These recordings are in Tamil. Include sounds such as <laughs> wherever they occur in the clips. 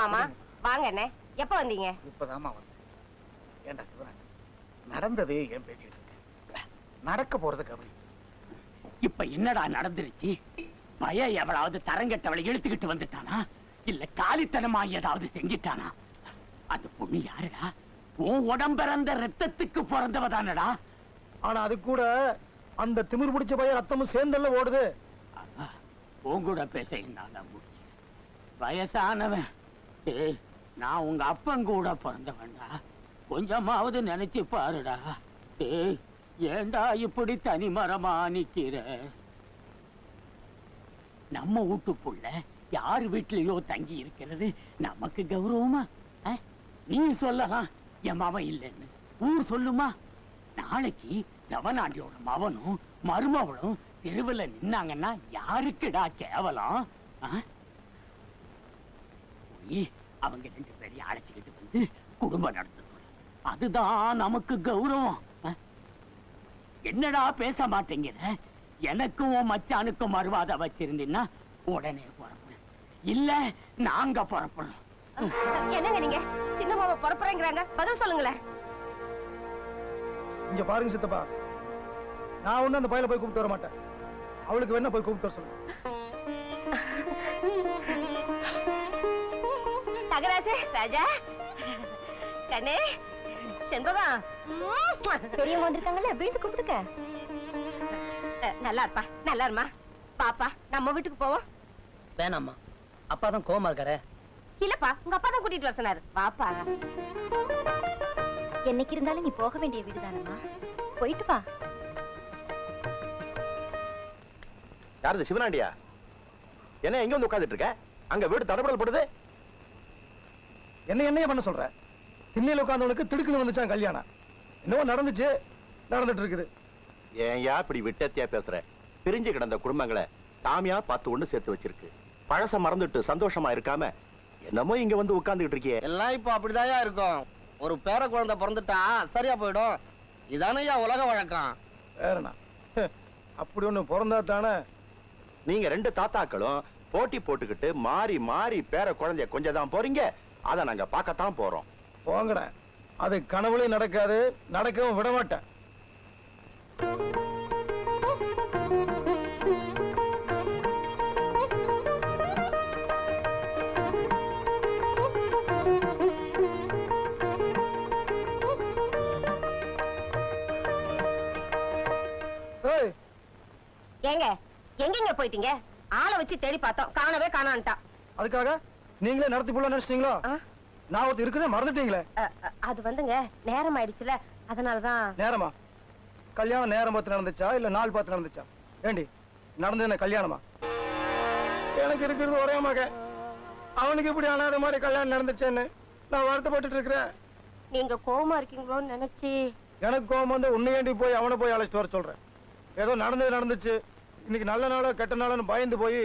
மாமா. வாங்க அண்ணே. எப்ப வந்தீங்க? இப்பதாம்மா வந்தேன். ஏண்டா சிவராஜ் நடந்ததே ஏன் பேசிட்டு இருக்க? நடக்க போறது கபடி. இப்ப என்னடா நடந்துருச்சு? பய எவளாவது தரங்கெட்டவளை இழுத்துக்கிட்டு வந்துட்டானா? இல்ல காலித்தனமா ஏதாவது செஞ்சிட்டானா? அந்த பொண்ணு யாருடா? உன் உடம்பிறந்த ரத்தத்துக்கு பிறந்தவ தானடா? ஆனா அது கூட அந்த திமிர் பிடிச்ச பையன் ரத்தமும் சேர்ந்தல்ல ஓடுது. உன் கூட பேச என்னால முடியும் வயசானவன். ஏய் நான் உங்க அப்பன் கூட பிறந்தவன்டா. கொஞ்சமாவது நினைச்சு பாருடா. ஏய் ஏண்டா இப்படி தனிமரமா நிக்கிற? நம்ம வீட்டுக்குள்ள யார் வீட்லயோ தங்கி இருக்கிறது நமக்கு கௌரவமா? நீ சொல்லலாம் என் மவன் இல்லைன்னு. ஊர் சொல்லுமா? நாளைக்கு செவனாண்டியோட மவனும் மருமவளும் தெருவுல நின்னாங்கன்னா யாருக்குடா கேவலம்? ஆ? அவங்க ரெண்டு பேரையும் அழைச்சிக்கிட்டு வந்து குடும்பம் நடத்த சொல்லு அதுதான் நமக்கு கௌரவம்? என்னடா பேச மாட்டேங்கிற? எனக்கும் உன் மச்சானுக்கும் மறுவாத வச்சிருந்தீன்னா உடனே புறப்படு இல்ல நாங்க புறப்படும் என்னங்க நீங்க? சின்ன மாமா புறப்புறேங்கிறாங்க. பதில் சொல்லுங்களேன். இங்க பாருங்க சித்தப்பா. நான் ஒண்ணு அந்த பையல போய் கூப்பிட்டு வர மாட்டேன். அவளுக்கு வேணா போய் கூப்பிட்டு வர சொல்லு <laughs> தகராசு ராஜா. கண்ணே செண்பகம் பெரியவங்க வந்திருக்காங்கல்ல விழுந்து கூப்பிடுங்க நல்லா இருப்பா நல்லா இருமா. பாப்பா நம்ம வீட்டுக்கு போவோம். வேணாம்மா. அப்பா தான் கோவமா இருக்காரு. இல்லப்பா உங்க அப்பா தான் கூட்டிட்டு வர சொன்னாரு. வாப்பா. என்னைக்கு இருந்தாலும் நீ போக வேண்டிய வீடுதானம்மா. போயிட்டு வா. யாரது சிவனாண்டியா? என்ன எங்க வந்து உட்கார்ந்துட்டு இருக்க? அங்க வீடு தடபடல் போடுது? என்ன என்னைய பண்ண சொல்ற? திண்ணையில உட்கார்ந்தவனுக்கு திடுக்குன்னு வந்துச்சான் கல்யாணம். என்னவோ நடந்துச்சு நடந்துட்டு இருக்குது ஏன்யா இப்படி விட்டத்தியா பேசுற? பிரிஞ்சு கிடந்த குடும்பங்களை சாமியா பார்த்து ஒண்ணு சேர்த்து வச்சிருக்கு. பழச மறந்துட்டு சந்தோஷமா இருக்காம என்னமோ இங்க வந்து உட்கார்ந்துகிட்டு இருக்கியே. எல்லாம் இப்போ அப்படிதாயா இருக்கும். ஒரு பேர குழந்தை பிறந்துட்டா சரியா போயிடும். இதானயா உலக வழக்கம். வேறண்ணா அப்படி ஒண்ணு பிறந்தா தானே? நீங்க ரெண்டு தாத்தாக்களும் போட்டி போட்டுக்கிட்டு மாறி மாறி பேர குழந்தைய கொஞ்சம் தான் போறீங்க. அதை நாங்க பார்க்கத்தான் போறோம். போங்கடா. அது கனவுலையும் நடக்காது நடக்கவும் விட மாட்டேன் ஏய். ஏங்க எங்கெங்க போயிட்டீங்க? ஆளை வச்சு தேடி பார்த்தோம். காணவே காணான்ட்டான். அதுக்காக? நீங்களே நடத்தி போல நினைச்சிட்டீங்களோ? நான் ஒருத்தர் இருக்குதே மறந்துட்டீங்களே. அது வந்துங்க நேரம் ஆயிடுச்சுல அதனாலதான். நேரமா? கல்யாணம் நேரம் பார்த்து நடந்துச்சா இல்ல நாள் பார்த்து நடந்துச்சா? ஏண்டி நடந்தது என்ன கல்யாணமா? எனக்கு இருக்கிறது ஒரே மகன். அவனுக்கு இப்படி அனாத மாதிரி கல்யாணம் நடந்துச்சேன்னு நான் வருத்தப்பட்டுட்டு இருக்கிறேன். நீங்க கோவமா இருக்கீங்களோன்னு நினைச்சு. எனக்கு கோபம் வந்து உன்னையாண்டி போய் அவனை போய் அழைச்சிட்டு வர சொல்றேன்? ஏதோ நடந்தது நடந்துச்சு. இன்னைக்கு நல்ல நாளோ கெட்ட நாளோன்னு பயந்து போய்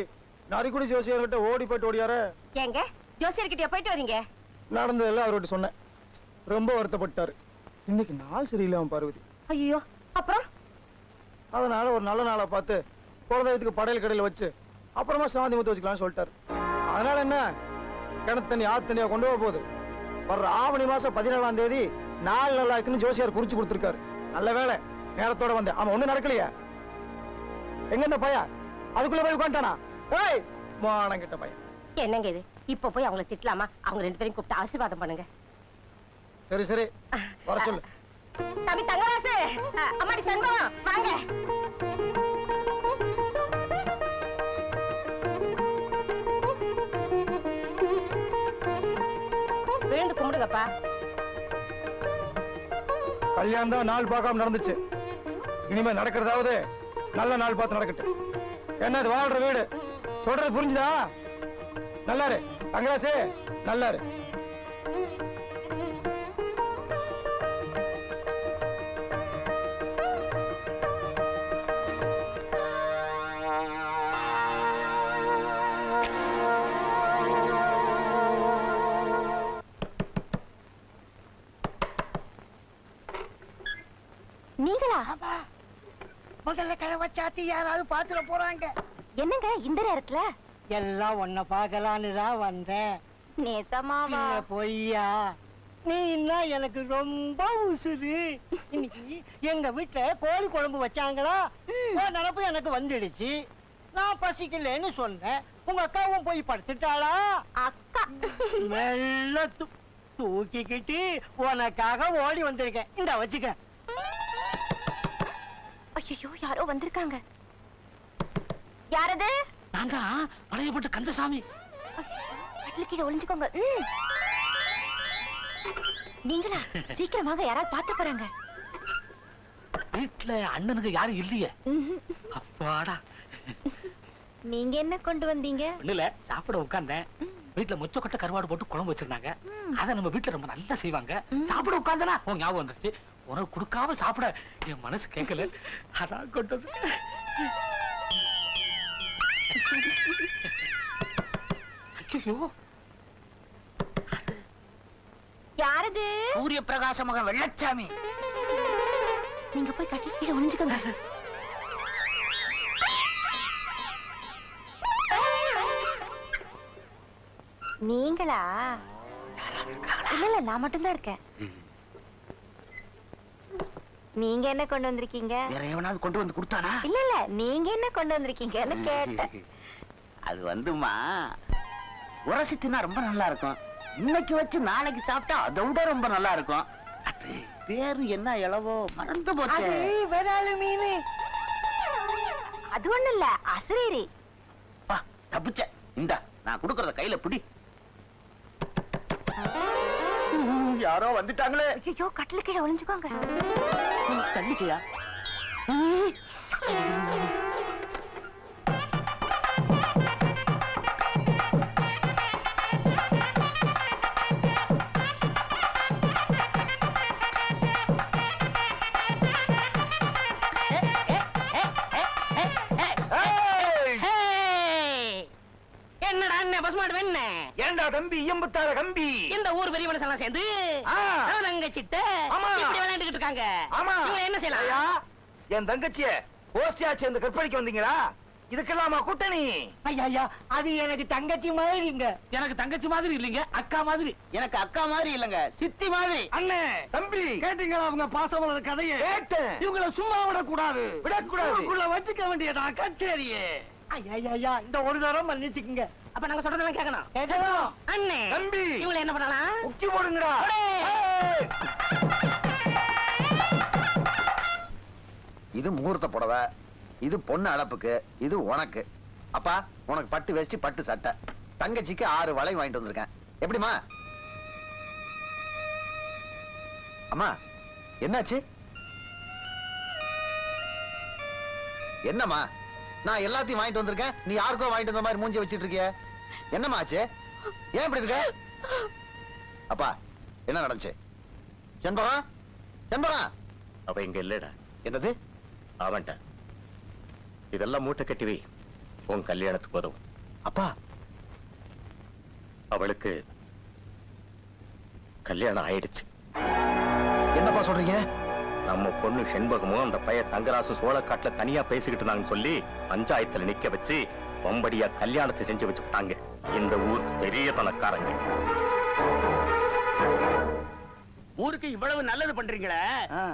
நரிக்குடி ஜோசியர்கிட்ட ஓடி போயிட்டு ஓடியார. ஏங்க ஜோசியர்கிட்டயா போயிட்டு வரீங்க? நடந்ததெல்லாம் அவர்கிட்ட சொன்னேன். ரொம்ப வருத்தப்பட்டாரு இன்னைக்கு நாள் சரியில்லாம பார்வதி. ஐயோ அப்புறம்? அதனால ஒரு நல்ல நாளை பார்த்து குலதெய்வத்துக்கு படையல் கடையில் வச்சு அப்புறமா சாந்தி முத்து வச்சுக்கலாம்னு சொல்லிட்டாரு. அதனால என்ன? கிணத்து தண்ணி ஆத்து தண்ணியா கொண்டு போக போகுது. வர்ற ஆவணி மாசம் பதினேழாம் தேதி நாள் நல்லா இருக்குன்னு ஜோசியார் குறிச்சு கொடுத்துருக்காரு. நல்ல வேலை நேரத்தோட வந்தேன். அவன் ஒண்ணும் நடக்கலையா. எங்க இந்த பையன்? அதுக்குள்ள போய் உட்காந்துட்டானா ஏய் மானம் கிட்ட பையன். என்னங்க இது? இப்ப போய் அவங்கள திட்டலாமா? அவங்க ரெண்டு பேரும் கூப்பிட்டு ஆசீர்வாதம் பண்ணுங்க. சரி சரி. வர சொல்லு. தம்பி தங்கராசு அம்மாடி சண்பகம் வாங்க. விழுந்து கும்பிடுங்கப்பா. கல்யாணம் தான் நாள் பார்க்காம நடந்துச்சு. இனிமே நடக்கிறதாவது நல்ல நாள் பார்த்து நடக்கட்டும். என்ன இது வாழ்ற வீடு? சொல்றது புரிஞ்சுதா? நல்லாரு தங்கராசு நல்லாரு. நீங்களா? முதல்ல கடை வச்சாத்தி யாராவது பாத்துட போறாங்க. என்னங்க இந்த நேரத்துல? எல்லாம் உன்னை பார்க்கலான்னு தான் வந்தேன். நேசமாவா? பொய்யா? நீ என்ன எனக்கு ரொம்ப உசுரு இன்னைக்கு எங்க வீட்டுல கோழி குழம்பு வச்சாங்களா? நினப்பு எனக்கு வந்துடுச்சு. நான் பசிக்கலன்னு சொன்னேன். உங்க அக்காவும் போய் படுத்துட்டாளா? அக்கா. மெல்ல தூக்கிக்கிட்டு உனக்காக ஓடி வந்திருக்கேன். இந்த வச்சுக்க. ஐயோ யாரோ வந்திருக்காங்க. யாரது? நான் தான் பழையப்பட்ட கந்தசாமி. கட்டில கீழே ஒளிஞ்சுக்கோங்க. நீங்களா? சீக்கிரமாக யாராவது பார்த்து போறாங்க. வீட்டுல அண்ணனுக்கு யாரும் இல்லையே. அப்பாடா. நீங்க என்ன கொண்டு வந்தீங்க? ஒண்ணுல சாப்பிட உட்கார்ந்தேன். வீட்டுல முச்சக்கொட்டை கருவாடு போட்டு குழம்பு வச்சிருந்தாங்க. அத நம்ம வீட்டுல ரொம்ப நல்லா செய்வாங்க. சாப்பிட உட்கார்ந்தனா உன் ஞாபகம் வந்துருச்சு. உனக்கு கொடுக்காம சாப்பிட என் மனசு கேட்கல. அதான் கொண்டது ஐயோ யாரது? சூரிய பிரகாச மகன் வெள்ளச்சாமி. நீங்க போய் கட்டில கீழே ஒளிஞ்சுக்கோங்க. நீங்களா? இல்ல இல்ல நான் மட்டும்தான் இருக்கேன். நீங்க என்ன கொண்டு வந்திருக்கீங்க? வேற எவனாவது கொண்டு வந்து கொடுத்தானா? இல்ல இல்ல நீங்க என்ன கொண்டு வந்திருக்கீங்கன்னு கேட்டேன். அது வந்துமா? உரசி தின்னா ரொம்ப நல்லா இருக்கும் இன்னைக்கு வச்சு நாளைக்கு சாப்பிட்டா அதை விட ரொம்ப நல்லா இருக்கும் அது பேரு என்ன இளவோ? மறந்து போச்சு. விராலு மீன். அது ஒண்ணு இல்ல அசரீரி பா தப்பிச்ச. இந்தா நான் கொடுக்கறத கையில பிடி. யாரோ வந்துட்டாங்களே. ஐயோ கட்டில கீழே ஒளிஞ்சுக்கோங்க. தள்ளிக்கையா எம்புத்தார கம்பி. இந்த ஊர் பெரிய மனுஷன் சேர்ந்து ஆ. தங்க சிட்ட ஆமா. இப்படி விளையாண்டுகிட்டு இருக்காங்க. ஆமா. இவங்க என்ன ஐயா, செய்யலாம் என் தங்கச்சிய கோஷ்டியா சேர்ந்து கற்பழிக்க வந்தீங்களா? இதுக்கெல்லாமா கூட்டணி? ஐயா ஐயா அது எனக்கு தங்கச்சி மாதிரிங்க எனக்கு தங்கச்சி மாதிரி இல்லைங்க அக்கா மாதிரி. எனக்கு அக்கா மாதிரி இல்லங்க சித்தி மாதிரி. அண்ணே தம்பி. கேட்டீங்களா அவங்க பாசமலர் கதையை? கேட்டேன். இவங்கள சும்மா விடக்கூடாது. விடக்கூடாது. ஊருக்குள்ள வச்சுக்க வேண்டியதா கச்சேரியே. ஐயா ஐயா, ஐயா இந்த ஒரு தரம் மன்னிச்சுக்குங்க. அப்ப நாங்க சொல்றதெல்லாம் கேட்கணும். கேட்கணும் அண்ணே தம்பி. இவங்களை என்ன பண்ணலாம்? முக்கி போடுங்கடா. போடு. ஏய். இது முகூர்த்த புடவை இது பொண்ணு அளப்புக்கு இது உனக்கு. அப்பா உனக்கு பட்டு வேஷ்டி பட்டு சட்டை. தங்கச்சிக்கு ஆறு வளை வாங்கிட்டு வந்திருக்கேன். எப்படிமா அம்மா என்னாச்சு? என்னம்மா? நான் எல்லாத்தையும் வாங்கிட்டு வந்திருக்கேன். நீ யாருக்கோ வாங்கிட்டு வந்த மாதிரி மூஞ்சி வச்சிட்டு இருக்கிய? என்னம்மா ஆச்சு? ஏன் இப்படி இருக்க? அப்பா என்ன நடந்துச்சு? செண்பகம் செண்பகம் அவ இங்க இல்லடா. என்னது? அவன்டா இதெல்லாம் மூட்டை கட்டி வை. உன் கல்யாணத்துக்கு உதவும். அப்பா. அவளுக்கு கல்யாணம் ஆயிடுச்சு. என்னப்பா சொல்றீங்க? நம்ம பொண்ணு செண்பகமும் அந்த பைய தங்கராசு சோளக்காட்டுல தனியா பேசிக்கிட்டு இருந்தாங்கன்னு சொல்லி பஞ்சாயத்துல நிக்க வச்சு வம்படியா கல்யாணத்தை செஞ்சு வச்சுட்டாங்க இந்த ஊர் பெரிய பணக்காரங்க ஊருக்கு இவ்வளவு நல்லது பண்றீங்களே?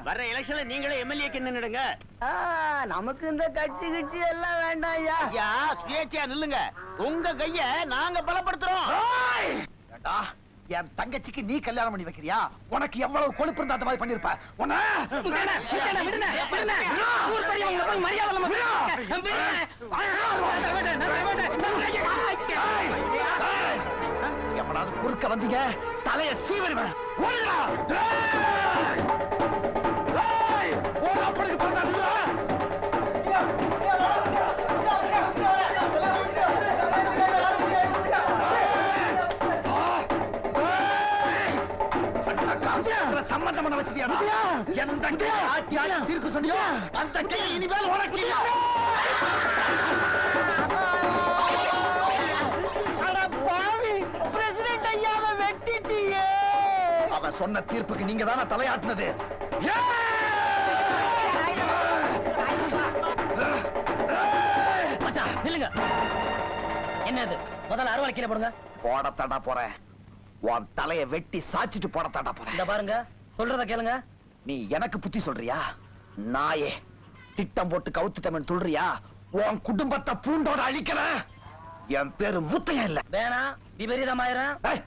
வர்ற எலெக்ஷன்ல நீங்களே எம்எல்ஏக்கு நின்னுடுங்க. நமக்கு இந்த கட்சி கிட்சி எல்லாம் வேண்டாம் ஐயா. ஐயா சுயேட்சையா நில்லுங்க. உங்க கைய நாங்க பலப்படுத்துறோம். என் தங்கச்சிக்கு நீ கல்யாணம் பண்ணி வைக்கிறியா? உனக்கு எவ்வளவு கொழுப்பு இருந்தா அந்த மாதிரி பண்ணிருப்ப? எவனாவது குறுக்க வந்தீங்க தலைய சீவருவேன்! டேய்! எந்த ஆட்டி ஆட்டி தீர்ப்பு சொன்னியோ? அந்த கையை இனிமேல் உனக்கு அவன் சொன்ன தீர்ப்புக்கு நீங்க தானே தலையாட்டினது. மச்சான் நில்லுங்க. என்னது? முதல்ல அறுவலை கீழே போடுங்க. போடத்தாடா போறேன். உன் தலைய வெட்டி சாச்சிட்டு போட தாண்டா போறேன். இந்த பாருங்க சொல்றத கேளுங்க. நீ எனக்கு புத்தி சொல்றியா? நாயே திட்டம் போட்டு கவுத்துட்டவன் துள்றியா உன் குடும்பத்தை பூண்டோட அழிக்கல. என் பேரு முத்தையன் இல்ல. வேணாம் விபரீதமாயிரம்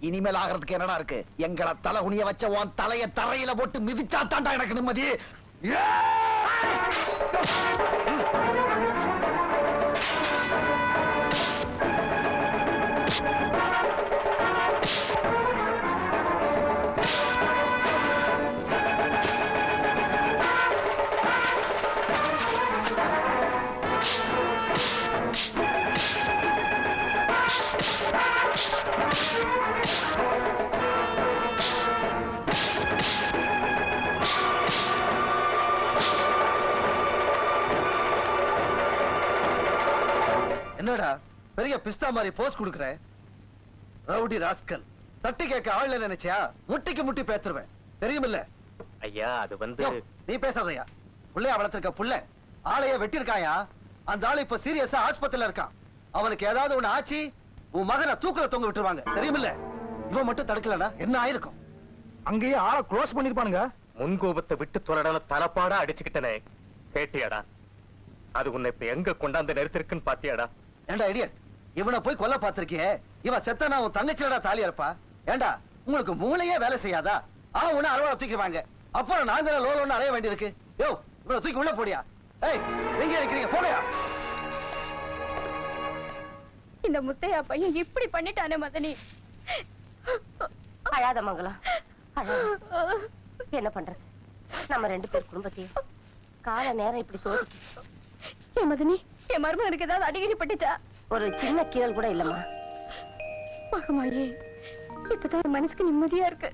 இனிமேல் ஆகிறதுக்கு என்னடா இருக்கு? எங்களை தலை குனிய வச்ச உன் தலைய தரையில போட்டு மிதிச்சா தாண்டா எனக்கு நிம்மதி. பிஸ்தா மாதிரி போஸ் கொடுக்குற. Rowdy rascal. தட்டி கேட்க ஆள் நினைச்சியா? முட்டிக்கு முட்டி பேத்துருவேன். தெரியுமில்ல? ஐயா அது வந்து நீ பேசாதயா. புள்ளைய வளர்த்திருக்க புள்ள. ஆளைய வெட்டிருக்காயா? அந்த ஆளு இப்ப சீரியஸா ஆஸ்பத்திரியில இருக்கான். அவனுக்கு ஏதாவது ஒண்ணு ஆச்சு உன் மகனை தூக்குல தொங்க விட்டுருவாங்க. தெரியுமில்ல? இவன் மட்டும் தடுக்கலடா. என்ன ஆயிருக்கும்? அங்கேயே ஆளை க்ளோஸ் பண்ணிருப்பானுங்க. முன்கோபத்தை விட்டு தொலைடான தலப்பாடா அடிச்சுக்கிட்டனே. கேட்டியாடா? அது உன்னை இப்ப எங்க கொண்டாந்து நிறுத்திருக்குன்னு பாத்தியாடா? ஏண்டா இடியட் இவனை போய் கொல்ல பாத்திருக்கியே இவன் செத்தனா உன் தங்கச்சிலடா தாலி இருப்பா ஏண்டா உங்களுக்கு மூளையே வேலை செய்யாதா? அவன் உன்ன அறுவடை தூக்கிடுவாங்க. அப்புறம் நாங்க லோல் ஒண்ணு அலைய வேண்டியிருக்கு. யோ இவனை தூக்கி உள்ள போடியா? ஏய் எங்க இருக்கிறீங்க? போகையா இந்த முத்தையா பையன் இப்படி பண்ணிட்டானே மதனி. அழாத மங்களம். என்ன பண்றது? நம்ம ரெண்டு பேர் குடும்பத்தையும் கால நேரம் இப்படி சோதிக்கு. என் மதனி என் மருமகனுக்கு ஏதாவது அடிக்கடி பட்டுச்சா? ஒரு சின்ன கீழல் கூட இல்லம்மா. மகமாயே இப்பதான் மனசுக்கு நிம்மதியா இருக்கு.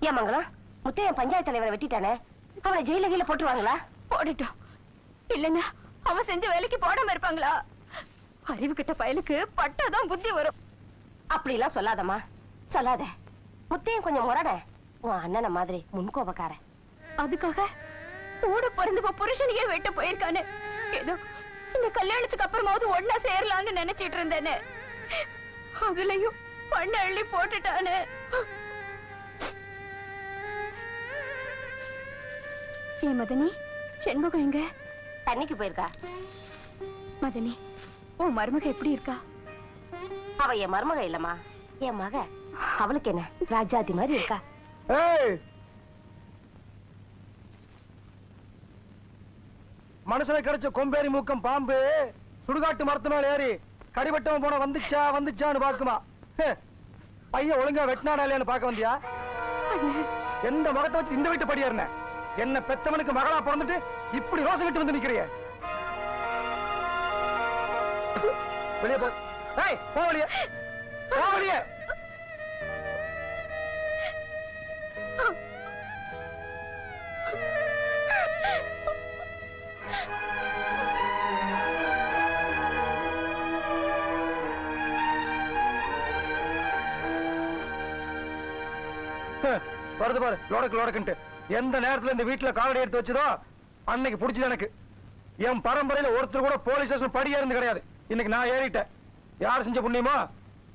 ஏன் மங்களம் முத்தையன் பஞ்சாயத்து தலைவரை வெட்டிட்டானே? அவனை ஜெயில கீழ போட்டுருவாங்களா? போடட்டும். இல்லன்னா அவன் செஞ்ச வேலைக்கு போடாம இருப்பாங்களா? அறிவு கிட்ட பயலுக்கு பட்டாதான் புத்தி வரும். அப்படி எல்லாம் சொல்லாதம்மா. சொல்லாத. முத்தையன் கொஞ்சம் முரட உன் அண்ணனை மாதிரி முன்கோபக்காரன். அதுக்காக கூட பிறந்த புருஷனையே வெட்ட போயிருக்கானே. ஏதோ இந்த கல்யாணத்துக்கு அப்புறமாவது ஒன்னா சேரலாம்னு நினைச்சிட்டு இருந்தேனே. அதுலயும் பண்ண அள்ளி போட்டுட்டானே. ஏ மதனி செண்பகம் எங்க? தண்ணிக்கு போயிருக்கா. மதனி உன் மருமக எப்படி இருக்கா? அவ என் மருமக இல்லம்மா. என் மக. அவளுக்கு என்ன? ராஜாதி மாதிரி இருக்கா. மனுஷனை கிடைச்ச கொம்பேரி மூக்கம் பாம்பு. சுடுகாட்டு மரத்து மேல ஏறி கடிபட்டவன் போன வந்துச்சா வந்துச்சான்னு பாக்குமா பையன் ஒழுங்கா வெட்டினாடா இல்லையான்னு பார்க்க வந்தியா? எந்த மகத்தை வச்சு இந்த வீட்டு படியாருன என்ன பெத்தவனுக்கு மகளா பிறந்துட்டு இப்படி ரோசம் கட்டு வந்து நிக்கிறிய? வெளியே போ. ஏய் போ <laughs> வருது பாரு லோடக்கு லோடக்குன்ட்டு. எந்த நேரத்துல இந்த வீட்டுல காலடி எடுத்து வச்சதோ அன்னைக்கு பிடிச்சது எனக்கு. என் பரம்பரையில ஒருத்தர் கூட போலீஸ் ஸ்டேஷன் படியா இருந்து கிடையாது. இன்னைக்கு நான் ஏறிட்டேன். யார் செஞ்ச புண்ணியமோ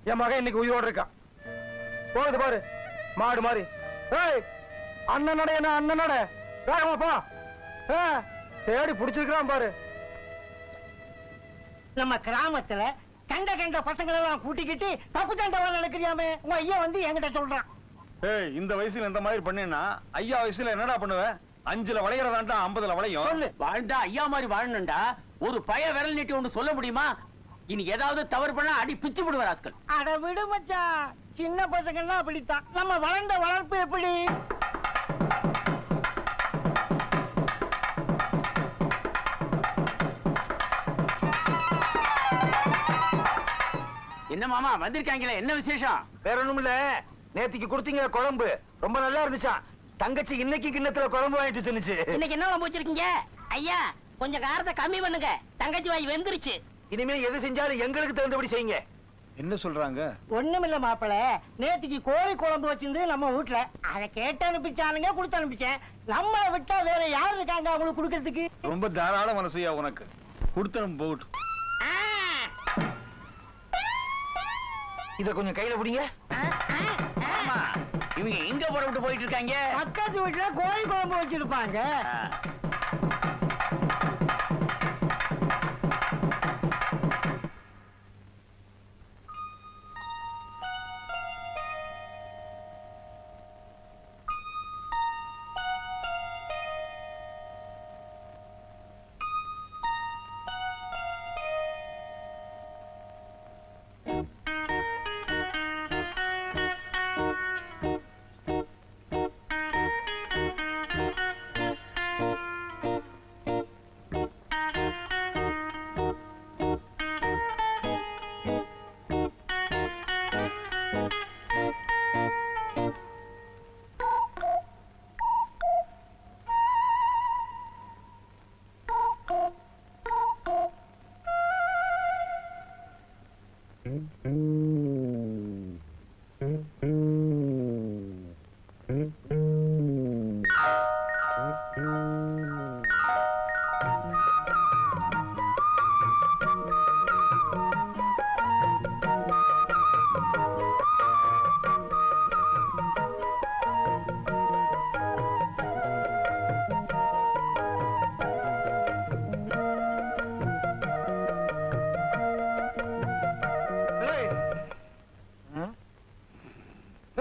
என் மகன் இன்னைக்கு உயிரோட இருக்கான் போகுது பாரு மாடு மாதிரி ஏய் அண்ணன் நட என்ன அண்ணன் நட? தேடி பிடிச்சிருக்கான் பாரு. நம்ம கிராமத்துல கண்ட கண்ட பசங்களை எல்லாம் கூட்டிக்கிட்டு தப்பு தண்டவா நடக்கிறியாமே? உங்க ஐயா வந்து என்கிட்ட சொல்றான். ஏய் இந்த வயசுல இந்த மாதிரி பண்ணினா ஐயா வயசுல என்னடா பண்ணுவ? அஞ்சுல வளையறதாண்டா ஐம்பதுல வளையும். சொல்லு. வாழ்ந்தா ஐயா மாதிரி வாழணும்டா. ஒரு பய விரல் நீட்டி ஒண்ணு சொல்ல முடியுமா? இனி ஏதாவது தவறு பண்ணா அடி பிச்சு விடுவார் ஆஸ்கல் அட விடு மச்சான். சின்ன பசங்கன்னா அப்படித்தான். நம்ம வளர்ந்த வளர்ப்பு எப்படி? என்ன மாமா வந்திருக்காங்களே? என்ன விசேஷம்? வேற ஒண்ணும் இல்ல நேத்திக்கு கொடுத்தீங்க குழம்பு. ரொம்ப நல்லா இருந்துச்சான் தங்கச்சி இன்னைக்கு கிண்ணத்துல குழம்பு வாங்கிட்டு சொன்னுச்சு இன்னைக்கு என்ன குழம்பு வச்சிருக்கீங்க? ஐயா கொஞ்சம் காரத்தை கம்மி பண்ணுங்க. தங்கச்சி வாய் வெந்துருச்சு. இனிமே எது செஞ்சாலும் எங்களுக்கு தகுந்தபடி செய்யுங்க. என்ன சொல்றாங்க? ஒண்ணுமில்ல மாப்பிள. நேத்திக்கு கோழி குழம்பு வச்சிருந்து நம்ம வீட்டுல அதை கேட்டு அனுப்பிச்சானுங்க கொடுத்து அனுப்பிச்சேன். நம்ம விட்டா வேற யார் இருக்காங்க அவங்களுக்கு கொடுக்கறதுக்கு? ரொம்ப தாராள மனசையா உனக்கு. கொடுத்தனும் போகட்டும். இத கொஞ்சம் கையில பிடிங்க. இவங்க எங்க புறப்பட்டு போயிட்டு இருக்காங்க. பக்கத்து வீட்டுல கோழி குழம்பு வச்சிருப்பாங்க. ஏய்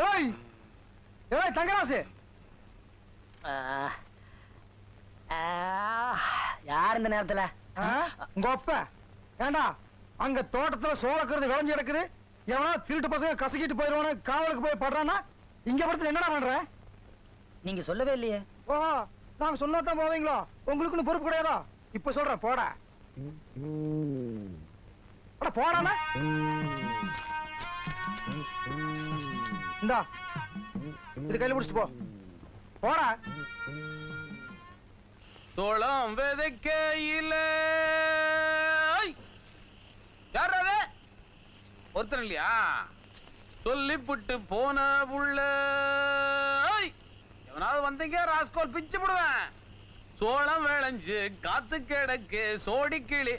ஏய் ஏய் தங்கராசு. யார் இந்த நேரத்துல? உங்க அப்ப. ஏண்டா அங்க தோட்டத்துல சோளக்கிறது விளைஞ்சு கிடக்குது. எவனா திருட்டு பசங்க கசக்கிட்டு போயிருவானு காவலுக்கு போய் படுறான்னா இங்க படத்துல என்னடா பண்ற? நீங்க சொல்லவே இல்லையே. ஓ நாங்க சொன்னா தான் போவீங்களோ? உங்களுக்குன்னு பொறுப்பு கிடையாதா? இப்ப சொல்றேன் போடா. அட போடானா இந்தா இது கையில பிடிச்சிட்டு போ. போடா. சோளம் விதைக்கையில. யார் அது? ஒருத்தர் இல்லையா? சொல்லிப்புட்டு போன புள்ள ஐய்! எவனாவது வந்தீங்க ராஸ்கோல் பிச்சு போடுவேன். சோளம் விளைஞ்சு காத்து கிடக்கு சோடி கிளி?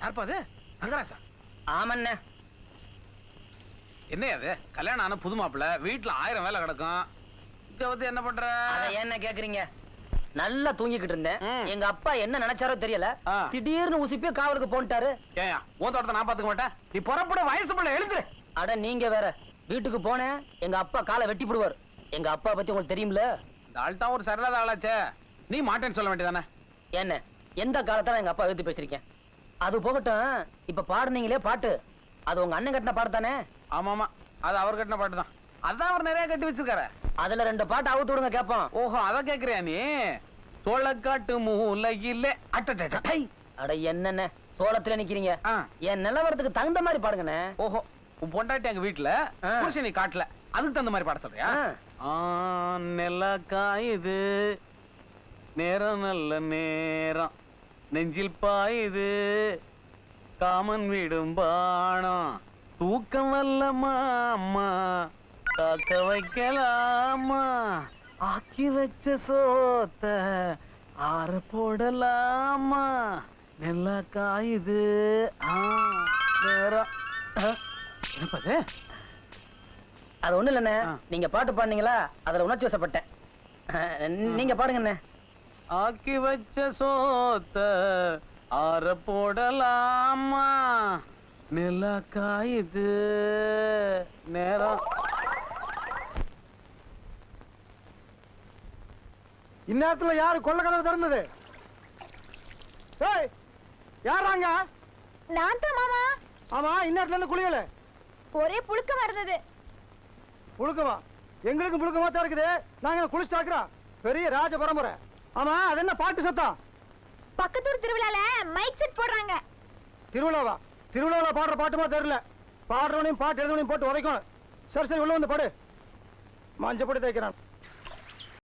யார்ப்பா அது? தங்கராசா ஆமண்ணே. என்ன அது கல்யாணம் ஆன புது மாப்பிள்ள வீட்டுல ஆயிரம் வேலை கிடக்கும். இங்க வந்து என்ன பண்ற? அத என்ன கேக்குறீங்க? நல்லா தூங்கிக்கிட்டு இருந்தேன். எங்க அப்பா என்ன நினைச்சாரோ தெரியல. திடீர்னு உசிப்பே காவலுக்கு போன்ட்டாரு. ஏயா உன் தோட்டத்தை நான் பாத்துக்க மாட்டேன். நீ புறப்பட வயசு பிள்ளை எழுந்துரு. அட நீங்க வேற. வீட்டுக்கு போனேன். எங்க அப்பா காலை வெட்டி போடுவார். எங்க அப்பா பத்தி உங்களுக்கு தெரியும்ல? இந்த ஆள் தான் ஒரு சரியில்லாத ஆளாச்சே. நீ மாட்டேன்னு சொல்ல வேண்டியதானே? என்ன? எந்த காலத்துல எங்க அப்பா எடுத்து பேசிருக்கேன் அது போகட்டும். இப்ப பாடுனீங்களே பாட்டு. அது உங்க அண்ணன் கட்டின பாட்டு தானே? ஆமா ஆமா அது அவர் கட்டின பாட்டு தான் அதான் அவர் நிறைய கட்டி வச்சிருக்காரு. அதுல ரெண்டு பாட்டு அவுத்து விடுங்க கேப்போம். ஓஹோ அத கேக்குறியா நீ? சோளக்காட்டு மூலையிலே. அட்டை அட என்னண்ணே சோளத்துல நிக்கிறீங்க. என் நிலவரத்துக்கு தகுந்த மாதிரி பாடுங்கண்ணே. ஓஹோ உன் பொண்டாட்டி எங்க வீட்டுல. புருஷன் நீ காட்டல. அதுக்கு தகுந்த மாதிரி பாட சொல்றியா? ஆ. ஆ, நில காயுது நேரம் நல்ல நேரம். நெஞ்சில் பாயுது காமன் விடும் பாணம் தூக்கம் வல்ல மாமா. காக்க வைக்கலாமா? ஆக்கி வச்ச சோத்த ஆற போடலாமா? நெல்ல காயுது. ஆ, நேரம் ஆ, என்னப்பா இது? அது ஒண்ணு இல்லண்ணே. நீங்க பாட்டு பாடுனீங்களா? அதுல உணர்ச்சி வசப்பட்டேன். நீங்க பாடுங்கண்ணே. ஆக்கி வச்ச சோத்த ஆற போடலாமா? நில காயுது நேரம். இந்நேரத்துல யாரு கொள்ள கதவு திறந்தது? ஏய் யாராங்க நான் தான் மாமா. ஆமா இந்நேரத்துல இருந்து குளியல. ஒரே புழுக்கமா இருந்தது. புழுக்கமா? எங்களுக்கு புழுக்கமா தான் இருக்குது. நாங்க குளிச்சு தாக்குறோம் பெரிய ராஜ பரம்பரை. ஆமா அது என்ன பாட்டு சத்தம்? பக்கத்தூர் திருவிழால மைக் செட் போடுறாங்க. திருவிழாவா? திருவிழாவில் பாடுற பாட்டுமா தெரியல. பாடுறவனையும் பாட்டு எழுதவனையும் போட்டு உதைக்கணும். சரி சரி உள்ள வந்து பாடு. மஞ்சப்படி தைக்கிறான்